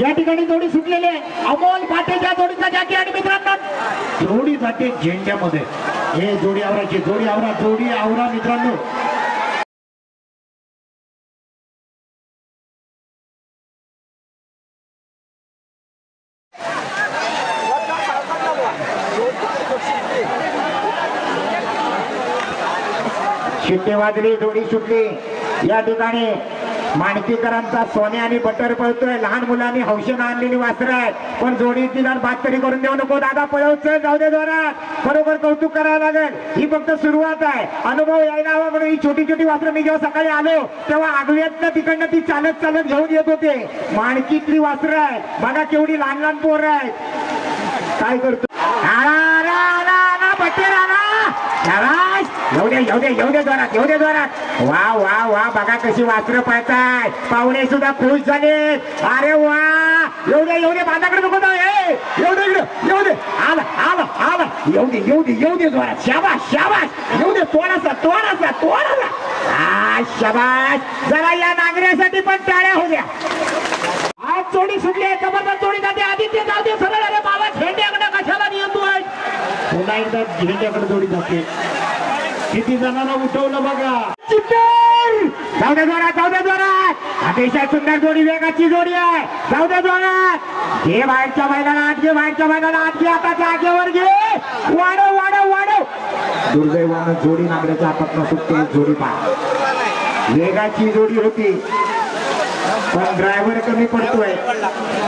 या ठिकाणी जोडी सुटलेली आहे. अमोल पाटेच्या जोडीचा जॅकी आणि मित्रांनो जाते झेंड्यामध्ये. हे जोडी आवराची जोडी आवरा जोडी आवरा मित्रांनो. शिट्टे वाजली जोडी सुटली. या ठिकाणी माणकीकरांचा सोने आणि बटर पळतोय. लहान मुलांनी हौशेनं आणलेली वासरं आहेत. पण जोडी तिला बात तरी करून देऊ नको. दादा पळवच जाऊ दे जोरात. बरोबर कौतुक करावं लागेल. ही फक्त सुरुवात आहे. अनुभव यायला हवा म्हणून ही छोटी छोटी वासरं मी जेव्हा सकाळी आलो तेव्हा आगव्यातनं तिकडनं ती चालत चालत घेऊन येत होते. माणकीतली वासरं आहेत. बघा केवढी लहान लहान पोरं आहेत. काय करतो? शाबास. येऊ दे येऊ जोरात येऊ दे जोरात. वा वा वा बघा कशी वासरं पाहताय पाहुणे सुद्धा खुश झाले अरे वा. येऊ दे येऊ दे माझ्याकडे नको जाऊ, ए. येऊ दे इकडे येऊ दे. आला आला आला. येऊ दे येऊ दे येऊ दे जोरात. शाबास शाबास. येऊ दे तोडासा तोडासा तोडासा आ शाबास. जरा या नांगऱ्यासाठी पण टाळ्या होऊद्या आज चोडी सुटली आहे. जबरदस्त चोडी जाते. आदित्य जाऊ दे सरळ. अरे बाबा झेंड्याकडे कशाला येतोय पुन्हा एकदा झेंड्याकडे जोडी जाते. किती जणांना उठवलं बघा. जाऊ दे जोरात जाऊ दे जोरात. अतिशय सुंदर जोडी वेगाची जोडी आहे. जाऊ दे जोरात. घे बाहेरच्या मैदाना आत घे बाहेरच्या मैदाना आत घे आता जागेवर घे. वाढव वाढव वाढव. दुर्दैवानं जोडी नांगड्याच्या हातात सुटते जोडी पा वेगाची जोडी होती. पण ड्रायव्हर कमी पडतोय.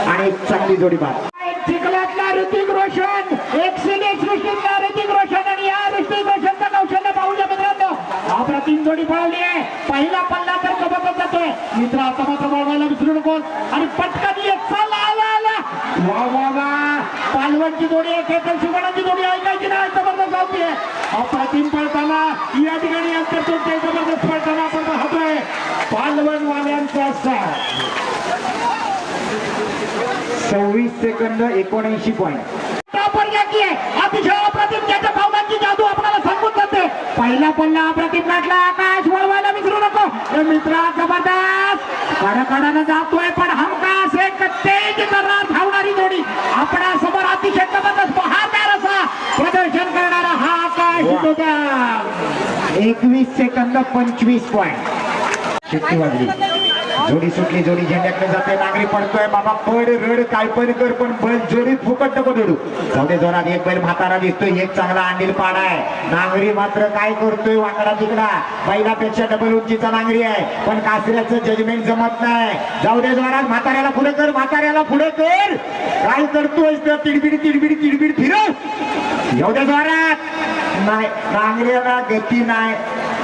आणि एक चांगली जोडी बाद चिखलातला ऋतिक रोशन एक्सेल सृष्टीतला ऋतिक रोशन आणि या ऋतिक रोशनचं कौशल्य पाहूया आपला तीन जोडी पळवली आहे. पहिला पल्ला तर कबतच जातोय मित्र आता मात्र वळवायला विसरू नको आणि पटकन ये चला आला आला. वा वा वा. पालवणची जोडी आहे केतन शिवणाची जोडी ऐकायची नाही जबरदस्त जाऊती अप्रतिम पळताना या ठिकाणी अंतर तुटते जबरदस्त पळताना आपण पाहतोय. पालवण वाल्यांचा सव्वीस सेकंद एकोणऐंशी पॉईंट अतिशय अप्रतिम त्याच्या पावलांची जादू आपल्याला सांगून जाते पहिला पल्ला अप्रतिम गाठला आकाश वळवायला विसरू नको. मित्रा जबरदस्त. कडकडानं जातोय पण हमखास एक तेज करणार धावणारी जोडी. आपणा समोर अतिशय जबरदस्त बहादार असा प्रदर्शन करणारा हा आकाश होता एकवीस सेकंद पंचवीस पॉईंट वाजली. जोडी सुटली जोडी झेंड्याकडे जाते नागरी पडतोय. बाबा पड रड काय पण कर पण बैल जोडीत फुकट नको जोडू जाऊ जोरात एक बैल म्हातारा दिसतोय एक चांगला अंडील पाडा आहे. नांगरी मात्र काय करतोय वाकडा तिकडा. बैलापेक्षा डबल उंचीचा नांगरी आहे पण कासऱ्याचं जजमेंट जमत नाही. जाऊ दे जोरात म्हाताऱ्याला पुढे कर म्हाताऱ्याला पुढे कर. काय करतोय तिडबिड तिडबिड तिडबिड फिरव. येऊ दे जोरात. नाही नांगऱ्याला गती नाही.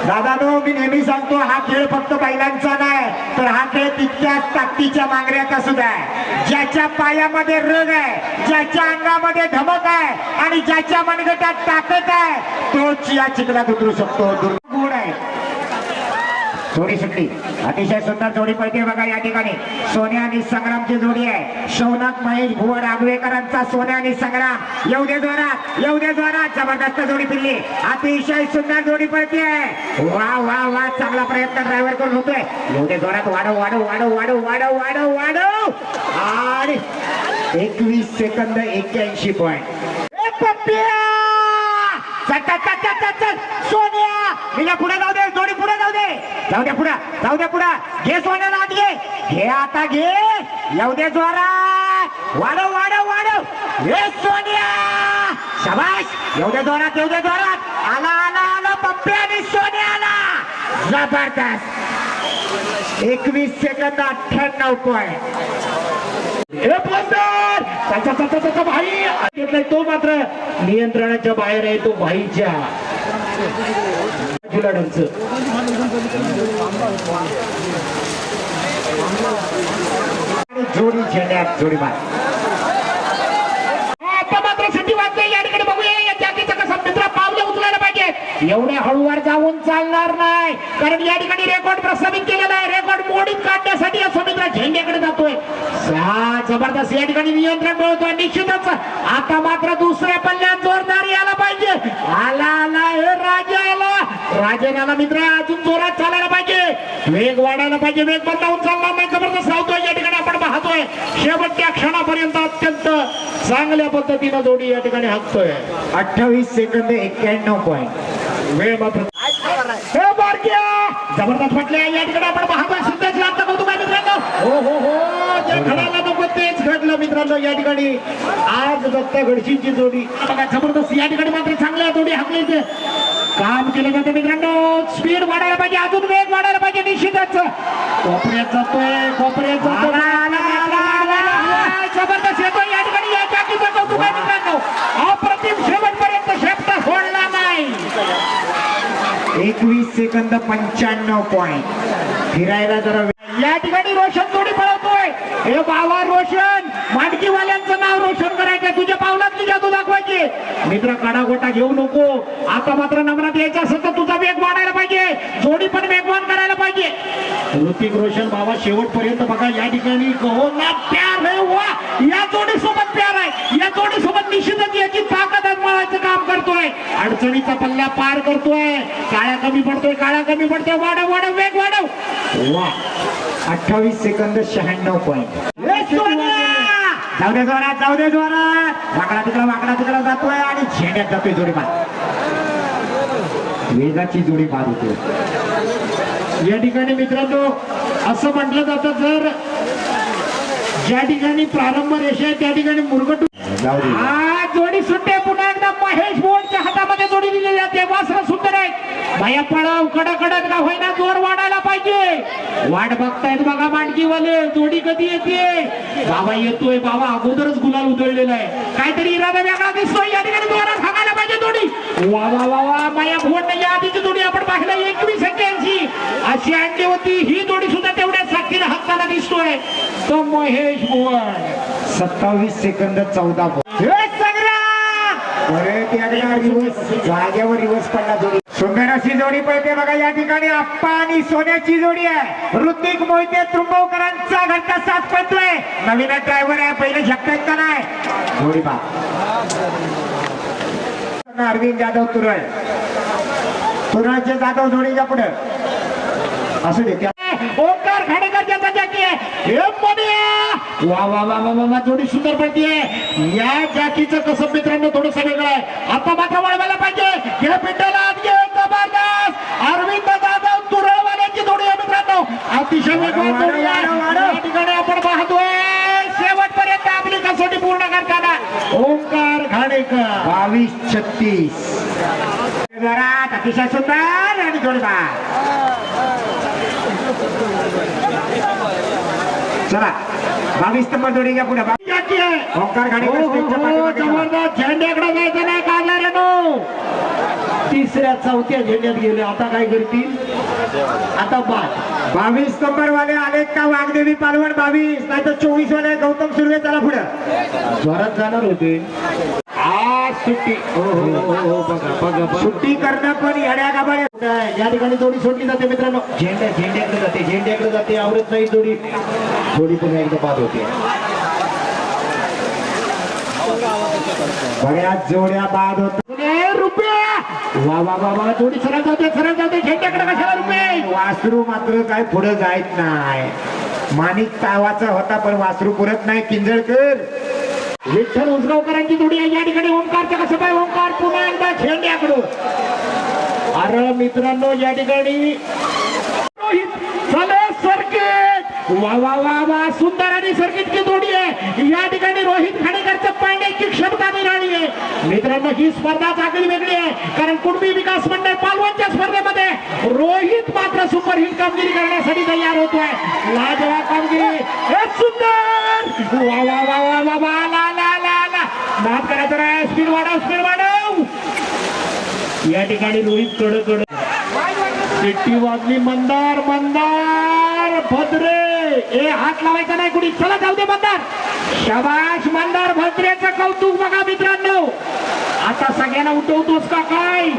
दादानो मी नेहमी सांगतो हा खेळ फक्त बैलांचा नाही तर हा खेळ तितक्याच ताकदीच्या मांगऱ्याचा सुद्धा आहे ज्याच्या पायामध्ये रग आहे ज्याच्या अंगामध्ये धमक आहे आणि ज्याच्या मनगटात ताकद आहे तोच या चिखलात उतरू शकतो. जोडी सुटली. अतिशय सुंदर जोडी पळते बघा या ठिकाणी. सोन्या आणि संग्रामची जोडी आहे. शौनक महेश भुवन आगवेकरांचा सोन्या आणि संग्राम. येऊ दे जोरात येऊ दे जोरात. जबरदस्त जोडी फिरली. अतिशय सुंदर जोडी पळते वा वा वा चांगला प्रयत्न ड्रायव्हर करून होतोय. येऊ दे जोरात. वाढव वाढव वाढव वाढव वाढव वाढव वाढव. आणि एकवीस सेकंद एक्क्याऐंशी पॉईंट सोन्या! हिला पुढे जाऊ दे जोडी पुढे जाऊ दे. जाऊ दे पुढे जाऊ दे पुढे. घे सोन्याला आत घे. घे आता घे. येऊ दे जोरात वाढव वाढव वाढव. हे सोन्या. शबाश येऊ दे जोरात येऊ दे जोरात. आला आला आला पप्पी आणि सोन्या आला जबरदस्त. एकवीस सेकंद अठ्ठ्याण्णव पॉईंट त्याचा भाई. तो मात्र. नियंत्रणाच्या बाहेर आहे तो भाईच्या जुलाडांचं आणि जोडी झेंड्यात जोडी एवढे हळूवार जाऊन चालणार नाही. कारण या ठिकाणी रेकॉर्ड प्रस्थापित केलेला आहे. रेकॉर्ड मोडीत काढण्यासाठी या मित्र झेंड्याकडे जातोय. जबरदस्त या ठिकाणी नियंत्रण मिळवतोय. निश्चितच आता मात्र दुसऱ्या पल्ल्यात जोरदार यायला पाहिजे. आला आला हे राजा आला. राजाला मित्र अजून जोरात चालायला पाहिजे. वेग वाढायला पाहिजे. वेग बंदावून चालणार नाही. जबरदस्त धावतोय. या ठिकाणी आपण पाहतोय. शेवटच्या क्षणापर्यंत अत्यंत चांगल्या पद्धतीनं जोडी या ठिकाणी हाकतोय. अठ्ठावीस सेकंद एक्क्याण्णव पॉईंट वेळ मात्र जबरदस्त म्हटले या ठिकाणी आपण पाहतोय सध्याच लागतं कौतुक आहे मित्रांनो. हो हो हो. जे घडायला नको तेच घडलं मित्रांनो या ठिकाणी. आज दत्त घडशीची जोडी. बघा जबरदस्त. या ठिकाणी मात्र चांगल्या जोडी हाकली ते काम केलं जातं मित्रांनो. स्पीड वाढायला पाहिजे. अजून वेग वाढायला पाहिजे निश्चितच. कोपऱ्यात जातोय कोपऱ्यात जातोय. जबरदस्त येतोय. या ठिकाणी या चाकीचं कौतुक आहे मित्रांनो अप्रतिम शेवटपर्यंत शेपटा सोडला नाही एकवीस सेकंद पंच्याण्णव पॉईंट फिरायला जरा या ठिकाणी रोशन थोडी पळवतोय. हे बाबा रोशन! माडकीवाल्यांचं नाव रोशन करायचं तुझ्या पावलात तुझ्या तू दाखवायची. मित्र काडागोटा घेऊ नको. आता मात्र नम्रात यायचं असेल तर तुझा वेग वाढायला पाहिजे. जोडी पण वेगवान करायला पाहिजे. ऋतिक रोशन बाबा शेवटपर्यंत बघा या ठिकाणी गहो ना प्यार है वा! या जोडी सोबत प्यार आहे. या जोडी निश्चितच याची ताकद आजमावायचं काम करतोय. अडचणीचा पल्ला पार करतोय. काळ्या कमी पडतोय काळ्या कमी पडतोय. वाढव वाढव वेग वाढव. वा. अठ्ठावीस सेकंद शहाण्णव पॉईंट जाऊ दे जोरात जाऊ दे जोरात. वाकडा तिकडा वाकडा तिकडा जातोय आणि झेंड्यात जातोय जोडी बाद. वेगाची जोडी बाद होते. या ठिकाणी मित्रांनो असं म्हटलं जातं जर ज्या ठिकाणी प्रारंभ रेषा आहे त्या ठिकाणी मुरगट जाऊ दे. हा जोडी सुट्टे पुन्हा एकदा महेश बोर्डच्या हातामध्ये जोडी दिली जाते वासर सुंदर आहे भया पळाव कडकडत का होईना जोर वाढायला पाहिजे. वाट बघतायत बघा मांडकीवाले जोडी कधी येते? बाबा येतोय बाबा. अगोदरच गुलाल उधळलेला आहे. काहीतरी इरादा वेगळा दिसतोय. या ठिकाणी जोरात हाकायला पाहिजे जोडी. वा वा वा वा. माया भुवन या आधीची जोडी आपण पाहिलं. एकवीस एक्क्याऐंशी. अशी आणली होती. ही जोडी सुद्धा तेवढ्याच हाताला दिसतोय. तो महेश भुवन सत्तावीस सेकंद चौदा परत रिवर्स जागेवर रिवर्स पडला जोडी. सुंदर अशी जोडी पळते बघा या ठिकाणी आप्पा आणि सोन्याची जोडी आहे. ऋतिक मोहिते त्रुंबवकरांचा घरचा साथ पडतोय. नवीन ड्रायव्हर आहे पहिले झटकायत का नाही? जोडी पा अरविंद जाधव तुरळ. तुरळचे जाधव जोडीच्या पुढे. असू दे ओंकार खाडेकर ज्याचा जॅकी आहे हे वा वा वा वा वा जोडी सुंदर पडतीये या जॅकीचं कसं मित्रांनो थोडस वेगळं आहे. आता मात्र वळवायला पाहिजे. हे पिंडाला आत घे जबरदस्त. अरविंद जाधव तुरळवाल्याची जोडी आहे मित्रांनो. अतिशय वाढव, जोडी आहे. या ठिकाणी आपण पाहतोय शेवटपर्यंत आपली कसोटी पूर्ण करताना. ओंकार खाडेकर. बावीस छत्तीस. अतिशय सुंदर आणि जोडीबा चला बावीस नंबर पुढे. ओंकार हो, हो, हो. जबरदस्त झेंड्याकडे जायचं नाही काढला रे नो तिसऱ्या चौथ्या झेंड्यात गेले. आता काय करतील? आता बाद. बावीस नंबर वाले आले का वाघदेवी पालवण? बावीस नाही तर चोवीस वाले गौतम सुर्वे चला पुढे. जोरात जाणार होते. आज सुट्टी. हो हो हो हो बघा बघा बघा. सुट्टी करणं पण येड्या गाबाड्या काय, या ठिकाणी जोडी सोडली जाते मित्रांनो. झेंड्या झेंड्याकडे जाते झेंड्याकडे जाते आवडत नाही जोडी. जोडी पुन्हा एकदा बाद होते. बऱ्याच जोड्या बाद होत ए, रुपया! वा वा वा वा जोडी सरळ जाते सरळ जाते. झेंड्याकडे कशाला रुपये? वासरू मात्र काय पुढे जायत नाही. माणिक तावाचा होता पण वासरू पुरत नाही. किंजळकर! विठ्ठल उजगावकरांची जोडी आहे. या ठिकाणी ओंकारच्या कसं पाय? ओंकार पुन्हा एकदा झेंड्याकडून. अरे मित्रांनो या ठिकाणी वा वा वा वा सुंदर आणि सर्किटची जोडी आहे. या ठिकाणी रोहित खाडेकरचं पाण्याची क्षमता निराळी आहे. मित्रांनो ही स्पर्धा चांगली वेगळी आहे. कारण कुणबी विकास मंडळ पालवांच्या स्पर्धेमध्ये रोहित मात्र सुपरहिट कामगिरी करण्यासाठी तयार होतोय. लाजवाब कामगिरी. सुंदर! वा वा वा वा वा वा ला करायचं नाही. स्पीड वाढव स्पीड वाढव. या ठिकाणी रोहित कड कड चिट्टी वाजली मंदार मंदार भद्रे. ए हात लावायचा नाही कुणी. चला जाऊ दे मंदार. शबाश मंदार भद्रेचं कौतुक बघा मित्रांनो. आता सगळ्यांना उठवतोस का काय?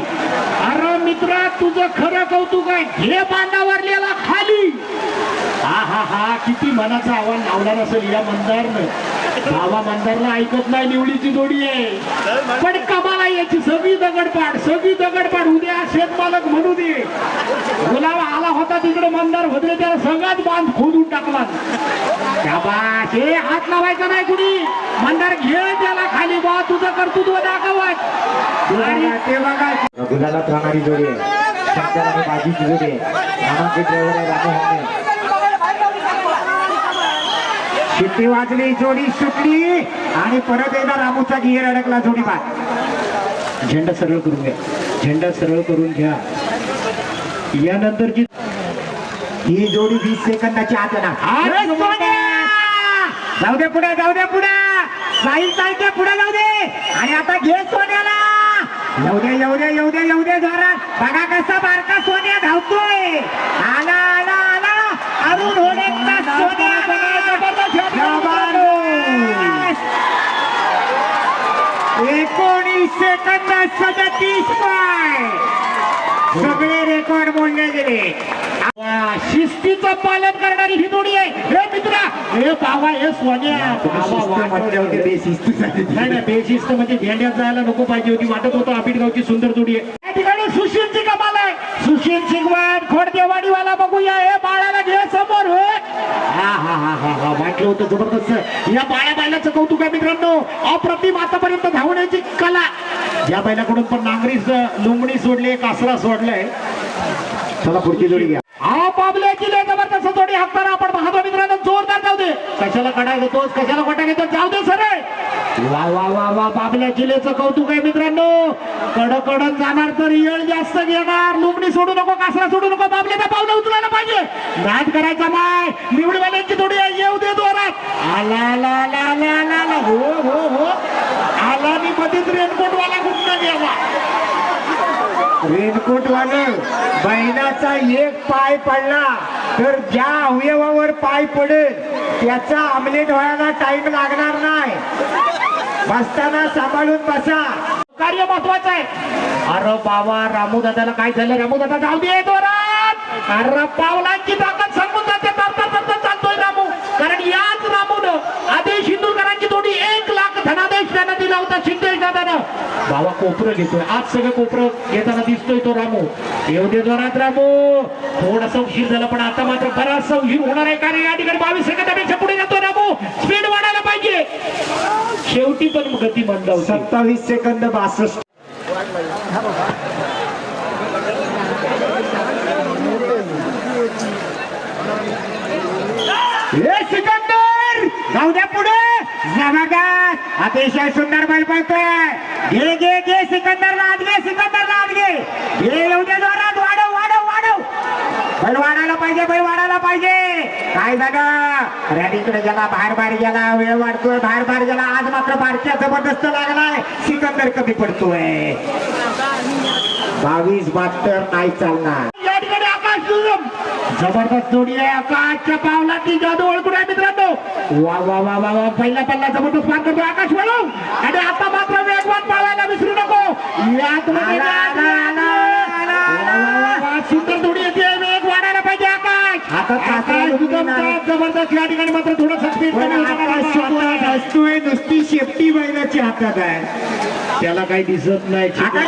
अरे मित्रा तुझं खरं कौतुक आहे. घे बांधावरलेला खाली. हा हा हा. किती मनाचं आव्हान लावणार असेल या मंदारनं. बाबा मंदारला ऐकत नाही निवडीची जोडी आहे. पण कमाला याची सगळी दगडपाड सगळी दगडपाड उद्या शेतमालक म्हणू दे. गुलाब आला होता तिकडे मंदार भद्रे त्याला सगळ्यात बांध खोदून टाकला. हे हात लावायचा नाही कुणी. मंदार घे त्याला खाली बा तुझं कर्तृत्व दाखवत. आणि ते बघा. गुलालात राहणारी जोडी आहे. बाजीची जोडी आहे. शिट्टी वाजली? जोडी सुटली. आणि परत एकदा रामूचा गियर अडकला जोडी बाद झेंडा सरळ करून घ्या. झेंडा सरळ करून घ्या. यानंतरची ही जोडी वीस सेकंदाची आत! जाऊ दे पुढे जाऊ दे पुढे. साईल चालते पुढे जाऊ दे. आणि आता घे सोन्याला. येऊ दे येऊ दे येऊ दे येऊ दे जोरात बघा कसा बारका सोन्या धावतोय. आला आला आला. अरुण होडेचा सोन्या. जबरदस्त! एकोणीस सेकंद सदतीस पाय! सगळे रेकॉर्ड मोडले गेले. शिस्तीचं पालन करणारी ही जोडी आहे. हे मित्रा हे बाबा हे सोन्या. बाबा, वाटोळं. बेशिस्त म्हणजे झेंड्यात जायला नको पाहिजे होती. वाटत होतं आबिडगावची सुंदर जोडी आहे. या ठिकाणी सुशीलची कमाल आहे. सुशील सिंगवाड खोडदेवाडीवाला बघूया. हे बाळाला घे समोर. हो हा हा हा हा हा वाटलं होतं जबरदस्त. या बाळ्या बायलाचं कौतुक आहे मित्रांनो. अप्रतिम आतापर्यंत धावण्याची कला. या बैलाकडून पण नांगरीच लुंगणी सोडली कासरा सोडलाय. चला पुढची जोडी घ्या. हा पाबल्याची लय जबरदस्त जोडी. हाकताना आपण पाहतो मित्रांनो जोरदार जाऊ दे. कशाला कडा घेतोस कशाला कटा घेतो जाऊ दे सरळ वा वा वा वा बाबल्या जिल्ह्याचं कौतुक आहे मित्रांनो. कड कडत जाणार तर येळ जास्त घेणार. लुमणी सोडू नको कासरा सोडू नको बाबल्याचा पावलं उचलायला पाहिजे. नाद करायचा नाय निवडवाल्यांची जोडी आहे. येऊ दे जोरात. आला आला आला आला आला आला. हो हो हो. आला मी मध्येच रेनकोटवाला कुठला गेला रेनकोट बहिणाचा एक पाय पडला तर ज्या अवयवावर पाय पडेल त्याचा आमलेट व्हायला टाइम लागणार नाही. बसताना सांभाळून बसा. कार्य महत्वाचं आहे. अरे बाबा रामू दादाला काय झालं? रामू दादा जाऊ दे जोरात. अरे पावलांची ताकद सांगून जाते चालतोय रामू. कारण याच रामून आदेश हिंदुकरांची थोडी एक लाख धनादेश त्यानं दिला होता शिंदे दादानं. बाबा कोपरं घेतोय. आज सगळं कोपरं घेताना दिसतोय तो रामू. येऊ दे जोरात रामू. थोडासा उशीर झाला पण आता मात्र बराचसा उशीर होणार आहे कारण या ठिकाणी बावीस सेकंदापेक्षा पुढे जातो रामू. स्पीड वाढायला पाहिजे. शेवटी पण गती मंदावती सत्तावीस सेकंद बासष्ट. सिकंदर! जाऊ द्या पुढे. जबरदस्त अतिशय सुंदर बल पडतोय घे घे घे सिकंदर लाद घे सिकंदर लाद घे. घे येऊ दे जोरात. वाढव वाढव वाढव. बैल वाढायला पाहिजे बैल वाढायला पाहिजे. काय झालं रॅडीकडे गेला बाहेर बाहेर गेला. वेळ वाढतोय बाहेर बाहेर गेला. आज मात्र बारक्या जबरदस्त लागलाय. सिकंदर कमी पडतोय. बावीस बहात्तर नाही चालणार या ठिकाणी आकाश दुर्गम जबरदस्त जोडी आहे. आकाशच्या पावला ती जादू ओळखून आहे मित्रांनो. वा वा वा वा वा. पहिला पल्ला जबरदस्त पार करतो आकाश वळू आणि आता मात्र वेगवान पाळायला विसरू नको. यात सुंदर जोडी येते. वेग वाढायला पाहिजे आकाश. जबरदस्त. या ठिकाणी मात्र थोडं स्पीड नुसती शेपटी बैलाची हातात आहे. त्याला काही दिसत नाही आता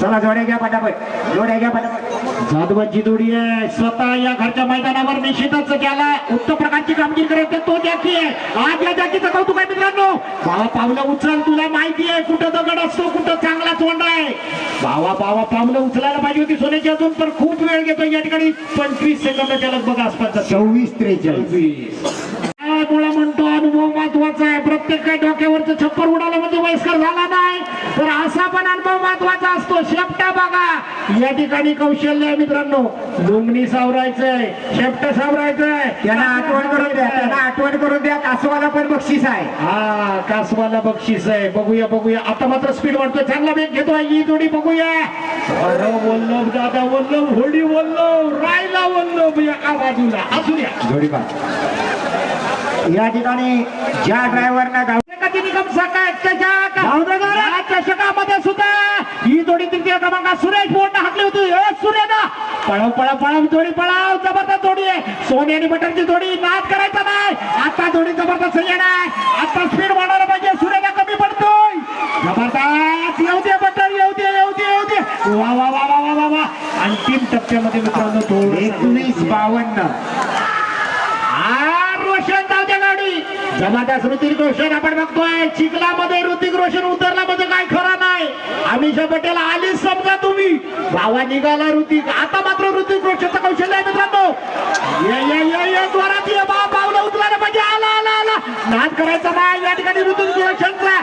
चला जोड्या घ्या पटापट. जोड्या घ्या पटापट. जाधवांची जोडी आहे. स्वतः या घरच्या मैदानावर निश्चितच त्याला उत्तम प्रकारची कामगिरी करत तो जॅकी आहे. आज या जॅकीचं कौतुक आहे मित्रांनो. भावा पावलं उचल तुला माहिती आहे. कुठं दगड असतो कुठं चांगला तोंड आहे. भावा भावा पावलं उचलायला पाहिजे होती सोन्याची अजून पण खूप वेळ घेतो या ठिकाणी. पंचवीस सेकंद त्याला बघा आसपास सव्वीस त्रेचाळीस. महत्त्वाचा आहे. प्रत्येक डोक्यावरचं छप्पर उडालं म्हणजे वयस्कर झाला नाही. तर असा पण अनुभव महत्त्वाचा असतो. शेपटा बघा. या ठिकाणी कौशल्य आहे मित्रांनो. लुंगणी सावरायचंय. शेपट सावरायचंय. त्यांना आठवण करून द्या. त्यांना आठवण करून द्या. कासवाला पण बक्षीस आहे. हा कासवाला बक्षीस आहे. बघूया बघूया. आता मात्र स्पीड वाढतोय. चांगला वेग घेतोय. ही जोडी बघूया. वल्लभ दादा वल्लभ होडी वल्लभ रायला वल्लभ एका बाजूला असू द्या जोडी पा या ठिकाणी ज्या ड्रायव्हरना चषकामध्ये सुद्धा ही जोडी तृतीय क्रमांकात सुरेश बोर्ड हाकली होती. सूर्यदा पळव पळव पळव जोडी पळाव. जबरदस्त जोडी आहे. सोनी आणि बटरची जोडी नाद करायचा नाही. आता जोडी जबरदस्त येणार. आता स्पीड वाढायला पाहिजे. सूर्यला कमी पडतोय. जबरदस्त. येऊ दे बटर येऊ दे येऊ दे येऊ दे. वा वा वा वा वा वा अंतिम टप्प्यामध्ये मित्रांनो एकवीस बावन्न आ, रोशन जाऊ द्या गाडी जमादास ऋतिक रोशन आपण बघतोय. चिखलामध्ये ऋतिक रोशन उतरला म्हणजे काय खरं नाही. अमिषा पटेल आली समजा तुम्ही. भावा निघाला ऋतिक. आता मात्र ऋतिक रोशनचं कौशल्य आहे मित्रांनो. ये ये ये ये जोरात ये बा पावलं उचलायला पाहिजे. आला आला आला. नाद करायचा नाही या ठिकाणी ऋतिक रोशनचा.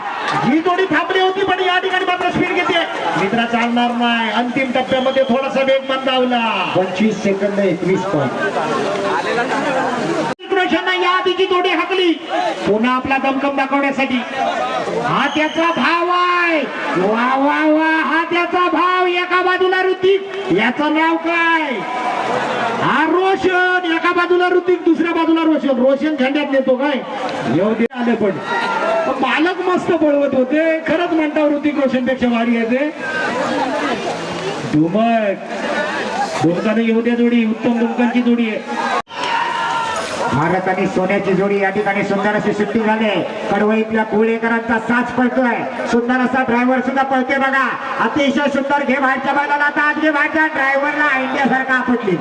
ही जोडी थांबली होती पण या ठिकाणी मात्र स्पीड घेते. मित्रा चालणार नाही. अंतिम टप्प्यामध्ये थोडासा वेग मंदावला. पंचवीस सेकंद एकवीस पॉईंट तिची तोडी हाकली. पुन्हा आपला दमकम दाखवण्यासाठी. हा त्याचा भाव आहे. वा वा वा हा त्याचा भाव एका बाजूला ऋतिक याचं नाव काय? हा रोशन एका बाजूला ऋतिक दुसऱ्या बाजूला रोशन. रोशन झेंड्यात नेतो काय? येऊ दे आले पण. बालक मस्त पळवत होते. खरंच म्हणता ऋतिक रोशनपेक्षा भारी आहे ते. धुमक धुमकाने येऊ द्या जोडी. उत्तम धुमकांची जोडी आहे. भारत आणि सोन्याची जोडी या ठिकाणी सुंदर अशी सुट्टी झाली. कडवईतल्या कुवळेकरांचा साच पळतोय. सुंदर असा ड्रायव्हर सुद्धा पळतोय बघा. अतिशय सुंदर घे बाहेरच्या बैलाला आता आज घे बाहेरच्या ड्रायव्हरला इंडियासारखा आपटली.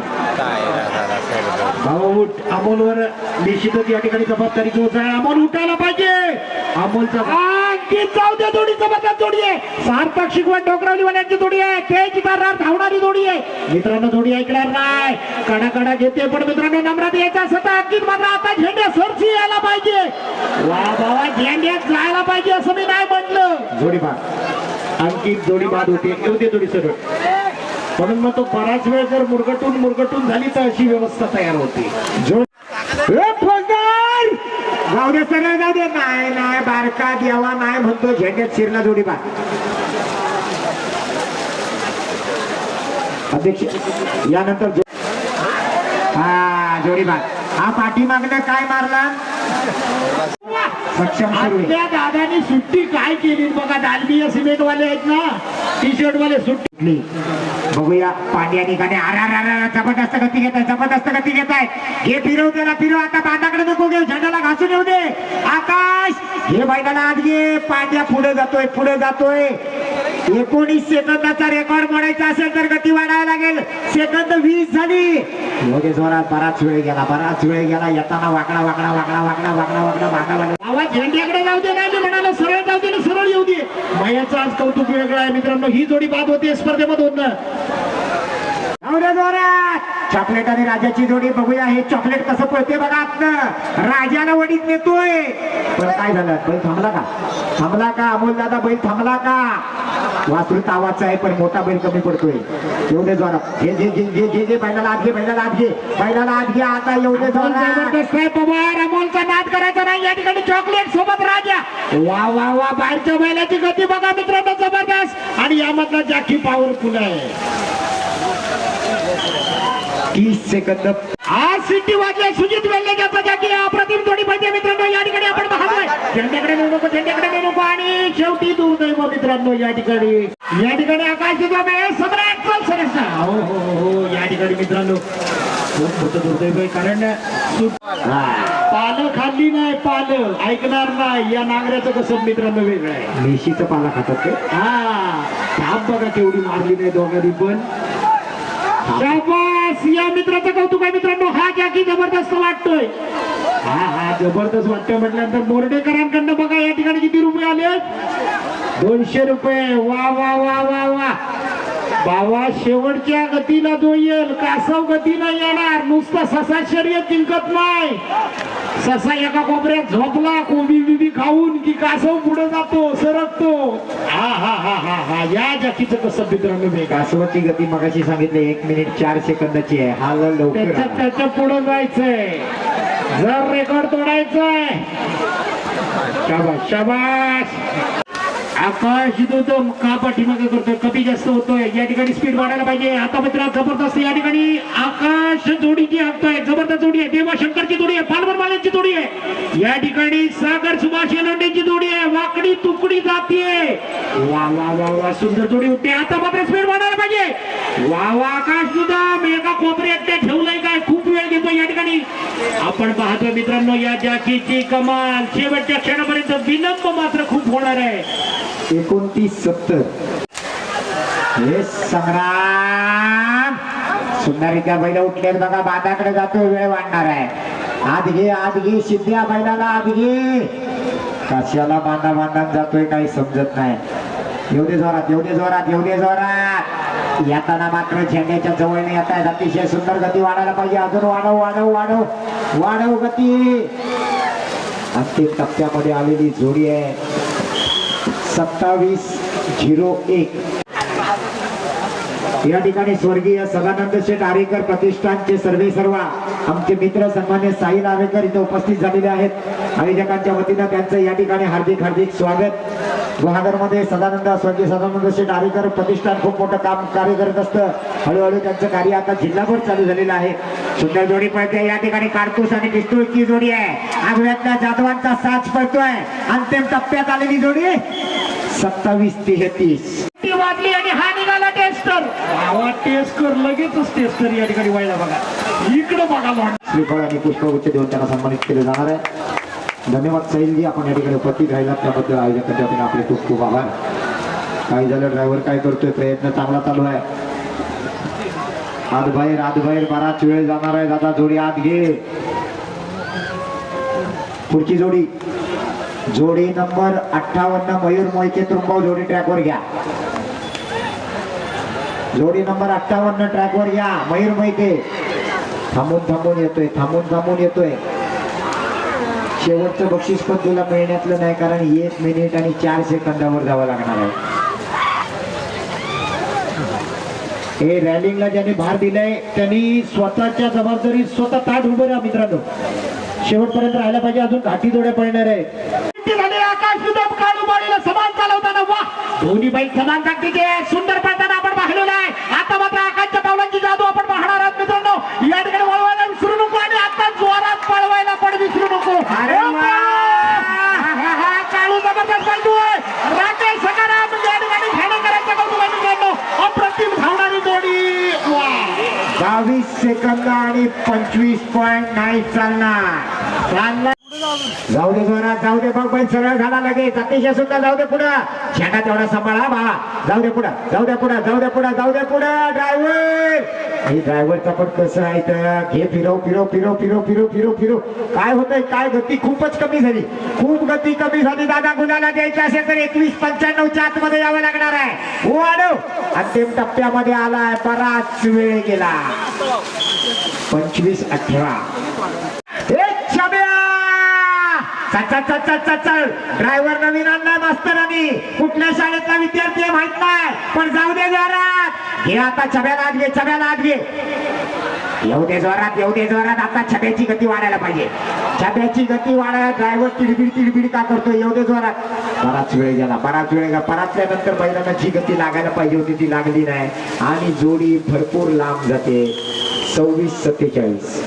भाऊट अमोलवर निश्चितच या ठिकाणी जबाबदारी तोच आहे अमोल उठायला पाहिजे. अमोलचा आणखी जाऊ द्या जोडी जबरदस्त जोडी आहे. सार्थक शिकवण डोकरावली डोकरावलीवाल्यांची जोडी आहे. तेज दरार धावणारी जोडी आहे. मित्रांनो जोडी ऐकणार नाही. कडा घेते पण मित्रांनो नम्रात यायचा सता अगदी मात्र आता झेंड्या सरशी यायला पाहिजे. वा बाबा झेंड्यात जायला पाहिजे असं मी नाही म्हटलं जोडी बाद अंकित जोडी बाद होते. येऊ दे जोडी सरळ. म्हणून मग तो बराच वेळ जर मुरगटून मुरगटून झाली तर अशी व्यवस्था तयार होते. जोड जाऊ दे सगळं जाऊ दे. नाही नाही बारका देवा नाही म्हणतो. झेंड्यात शिरला जोडी बाद अध्यक्ष यानंतर हा जोडी बाद हा पाठीमागनं काय मारला? सक्षम त्या आहे. दादानी सुट्टी काय केली? बघा दालमिया सिमेंट वाले आहेत ना टी शर्ट वाले सुट्टी बघूया. पांड्या ठिकाणी आर जबरदस्त गती घेत आहे जबरदस्त गती घेत आहे हे फिरव त्याला फिरव. आता बांधाकडे नको घेऊ. झेंडाला घासून येऊ दे. आकाश! हे बैलाला आत घे. पांड्या पुढे जातोय पुढे जातोय. एकोणीस सेकंदाचा रेकॉर्ड म्हणायचा असेल तर गती वाढायला लागेल. सेकंद वीस झाली. योगे जोरात बराच वेळ गेला बराच वेळ गेला. येताना वाकडा वाकडा वाकडा वाकडा वाकडा वाकडा वाकडा वाकडा. आवाज झेंड्याकडे जाऊ दे काय मी म्हणालो सरळ जाऊ दे ना सरळ येऊ दे. मयाचं आज कौतुक वेगळं आहे मित्रांनो. ही जोडी बाद होते स्पर्धेमधून एवढ्या जोरात. चॉकलेट आणि राजाची जोडी बघूया. हे चॉकलेट कसं पळते बघा आतनं. राजाला वडीत नेतोय. पण काय झालं? बैल थांबला का? थांबला का? अमोल दादा बैल थांबला का? वासृत आवाजचा आहे पण मोठा बैल कमी पडतोय. एवढे जोरात. घे घे घे घे घे घे बैलाला आत घे बैलाला आत घे. बैलाला आत घे आता एवढे जोरात. जबरदस्त आहे. पवार अमोलचा नाद करायचा नाही. या ठिकाणी चॉकलेट सोबत राजा वा वा वा. बाहेरच्या बैलाची गती बघा मित्रांनो जबरदस्त. आणि यामधला जाकी पॉवरफुल आहे? तीस सेकंद आज सिटी वाजले सुजित वेल्लेच्या जागी अप्रतिम जोडी पाहिजे मित्रांनो या ठिकाणी आपण पाहतोय. झेंड्याकडे नेऊ नको झेंड्याकडे नेऊ नको आणि शेवटी दुर्दैव मित्रांनो या ठिकाणी. या ठिकाणी आकाश दुबे सम्राट सरस. हो हो हो हो या ठिकाणी मित्रांनो. खूप मोठं दुर्दैव आहे कारण पालं खाल्ली नाही पालं. ऐकणार नाही या नांगऱ्याचं कसं मित्रांनो वेगळं आहे. मेशीचं पाला खातात ते? हा थांब बघा केवढी मारली नाही दोघांनी पण. सिया मित्राचं कौतुक आहे मित्रांनो. हा जॅकी जबरदस्त वाटतोय. हा हा जबरदस्त वाटतोय म्हटल्यानंतर मोर्डेकरांकडनं बघा या ठिकाणी किती रुपये आले. दोनशे रुपये. वा वा वा वा वा. बाबा शेवटच्या गतीला जो येईल. कासव गतीला येणार. नुसतं ससा शर्यत जिंकत नाही. ससा एका कोपऱ्यात झोपला कोंबी बिबी खाऊन की कासव पुढे जातो सरकतो. हा हा हा हा हा. या जातीचं कसं मित्रांनो वेग कासवाची गती मगाशी सांगितली. एक मिनिट चार सेकंदाची आहे. हा लवकर त्याच्या आला. त्याच्या पुढे जायचंय. जर रेकॉर्ड तोडायचंय. शाबास शाबास. आकाश तो का पाठीमागे करतो कमी जास्त होतोय. या ठिकाणी स्पीड वाढायला पाहिजे. आता मित्र जबरदस्त या ठिकाणी आकाश जोडीची हाकतोय जबरदस्त जोडी आहे. देवा शंकरची जोडी आहे. पालवर माल्यांची जोडी आहे. या ठिकाणी सागर सुभाष लोंडेची जोडी आहे. वाकडी तुकडी जातीये. वा वा वा वा सुंदर जोडी होते. आता मात्र स्पीड वाढायला पाहिजे. वा वा आकाश सुद्धा एका कोपऱ्यात ते ठेवलंय काय? खूप वेळ घेतो या ठिकाणी. आपण पाहतोय मित्रांनो या जाकीची कमाल. शेवटच्या क्षणापर्यंत विलंब मात्र खूप होणार आहे. एकोणतीस सत्तर. हे संग्राम! सुंदरीच्या बैल उठले बघा बादाकडे जातोय वेळ वाढणार आहे. आत घे आत घे सिद्ध्या बैलाला आत घे. कशाला बांधा बांधा जातोय काही समजत नाही. एवढे जोरात एवढे जोरात एवढे जोरात. येताना मात्र झेंड्याच्या जवळने येत आहेत अतिशय सुंदर गती वाढायला पाहिजे. अजून वाढव वाढव वाढव. वाढव गती. अंतिम टप्प्यामध्ये आलेली जोडी आहे. सत्तावीस झिरो एक. या ठिकाणी स्वर्गीय सदानंद शेठ आरेकर प्रतिष्ठानचे सर्वे सर्व आमचे मित्र सन्मान्य साहिल आरेकर इथे उपस्थित झालेले आहेत. आयोजकांच्या वतीनं त्यांचं या ठिकाणी हार्दिक हार्दिक स्वागत. गुहागरमध्ये सदानंद स्वर्गीय सदानंद शेठ आरेकर प्रतिष्ठान खूप मोठं काम कार्य करत असतं. हळूहळू त्यांचं कार्य आता जिल्हाभर चालू झालेलं आहे. सुंदर जोडी पळते. या ठिकाणी कारतूस आणि पिस्तूलची जोडी आहे. आगव्यातल्या जाधवांचा साच पळतोय. अंतिम टप्प्यात आलेली जोडी. सत्तावीस तेहतीस ती वाजली आणि हा निघाला टेस्टर गावात टेस्टर लगेचच टेस्टर या ठिकाणी व्हायला बघा. इकडं बघा लॉन श्रीफळ आणि पुष्पगुच्छ देऊन त्यांना सन्मानित केले जाणार आहे. धन्यवाद सैलजी आपण या ठिकाणी उपस्थित राहिलात. त्याबद्दल आयोजकांच्या वतीने आपले खूप खूप आभार. काही झालं? ड्रायव्हर काय करतोय? प्रयत्न चांगला चालू आहे. आत बाहेर आत बाहेर बराच वेळ जाणार आहे. दादा जोडी आत घे. पुढची जोडी. जोडी नंबर अठ्ठावन्न मयूर मोहिते तुंबाव जोडी ट्रॅकवर घ्या. जोडी नंबर अठ्ठावन्न ट्रॅकवर घ्या मयूर मोहिते. थांबून थांबून येतोय थांबून थांबून येतोय. शेवटचं बक्षीस पण तुला मिळण्यातलं नाही कारण एक मिनिट आणि चार सेकंदावर जावं लागणार आहे. हे रॅलिंगला ज्यांनी भार दिलाय त्यांनी स्वतःच्या जबाबदारी स्वतः ताट उभं राहा मित्रांनो. शेवटपर्यंत राहायला पाहिजे अजून घाटी जोड्या पडणार आहेत. झाले आकाश सुद्धा काळू बाळीला समान चालवताना वा. दोन्ही बाईक समान ताकदीचे सुंदर पळताना आपण पाहिलेलं आहे. आता मात्र आकाशच्या पावलांची जादू आपण पाहणार आहोत मित्रांनो. या ठिकाणी वळवायला विसरू नको आणि आता जोरात पळवायला पण विसरू नको. काळू जबरदस्त बाजू आहे. राकेश सकाराम या ठिकाणी ठाणेकरांच्या कौतुक आहे मित्रांनो अप्रतिम धावणारी जोडी. वा! बावीस सेकंद आणि पंचवीस पॉईंट नाही चालणार. चालणार जाऊ दे जोरात जाऊ दे बघ पण सरळ झाला लगेच. अतिशय सुद्धा जाऊ दे पुढं. शेंडा तेवढा सांभाळा बा जाऊ दे पुढं जाऊ दे पुढं जाऊ दे पुढं जाऊ दे पुढं. ड्रायव्हर हे ड्रायव्हरचं पण कसं आहे तर घे फिरव फिरव फिरव फिरव फिरव फिरव फिरव. काय होतंय काय गती खूपच कमी झाली. खूप गती कमी झाली दादा. गुलाला द्यायचं असेल तर एकवीस पंच्याण्णवच्या आतमध्ये यावं लागणार आहे. हो, वाढव अंतिम टप्प्यामध्ये आलाय बराच वेळ गेला. पंचवीस अठरा एक छब्या चल चल चल चल चल चल ड्रायव्हर नवीन आणलाय मास्तरांनी कुठल्या शाळेतला विद्यार्थी माहीत नाही. पण जाऊ दे जोरात. हे आता छब्याला आज घे छब्याला आत घे. येऊ दे जोरात येऊ दे जोरात. आता छब्याची गती वाढायला पाहिजे. छब्याची गती वाढायला ड्रायव्हर तिडबिड तिडबिड का करतो येऊ दे जोरात. बराच वेळ गेला बराच वेळ गेला. परातल्यानंतर बैलांना जी गती लागायला पाहिजे होती ती लागली नाही. आणि जोडी भरपूर लांब जाते. सव्वीस सत्तेचाळीस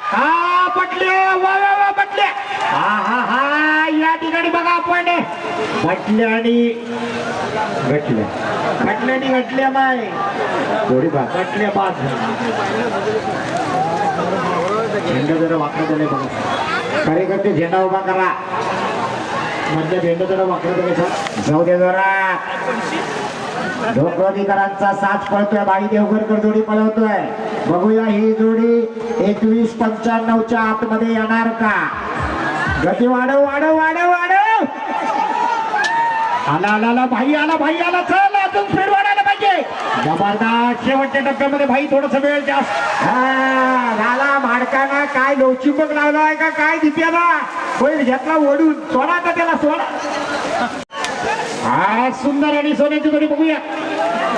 हा पटले वा वा वा पटले हा हा हा या बघा आपण. म्हटल्या आणि घटल्या घटल्याने घटल्या माय. थोडी बाद घटल्या बाद. झेंडा जरा वाकडा झालाय बघा. कार्यकर्ते झेंडा उभा करा. मधल्या झेंडा जरा वाकडा बघायचा जाऊ दे जरा. ढोकरोलीकरांचा साथ पळतोय. बाई देवघरकर जोडी पळवतोय. बघूया ही जोडी एकवीस पंच्याण्णवच्या आतमध्ये येणार का? गती वाढव वाढव वाढव. आला आला आला भाई आला भाई आला चल अजून स्पीड वाढायला पाहिजे. जबरदस्त शेवटच्या टप्प्यामध्ये भाई थोडस वेळ जास्त. झाला माडकाना काय लवचिपक लावला आहे का काय दिप्याला होईल घेतला ओढून. सोडा का त्याला सोडा. हा सुंदर आणि सोन्याची जोडी बघूया.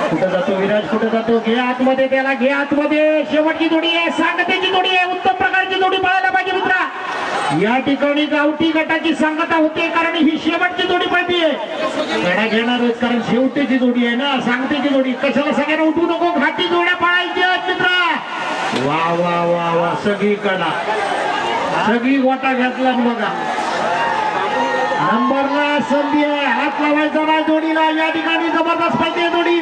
कुठं जातो विराज कुठं जातो? घे आतमध्ये त्याला घे आतमध्ये. शेवटची जोडी आहे सांगतेची जोडी आहे उत्तम प्रकारची जोडी पाहायला या ठिकाणी गावठी गटाची सांगता होते कारण ही शेवटची जोडी पाहिजे गडा घेणारच कारण शेवटीची जोडी आहे ना सांगतेची जोडी. कशाला सगळ्यांना उठू नको घाटी जोड्या पळायची मित्रा. वा वा वा वा सगळी कडा सगळी गोटा घातला बघा. नंबरला संधी आहे हात लावायचा नाही जोडीला. या ठिकाणी जबरदस्त पाहिजे जोडी.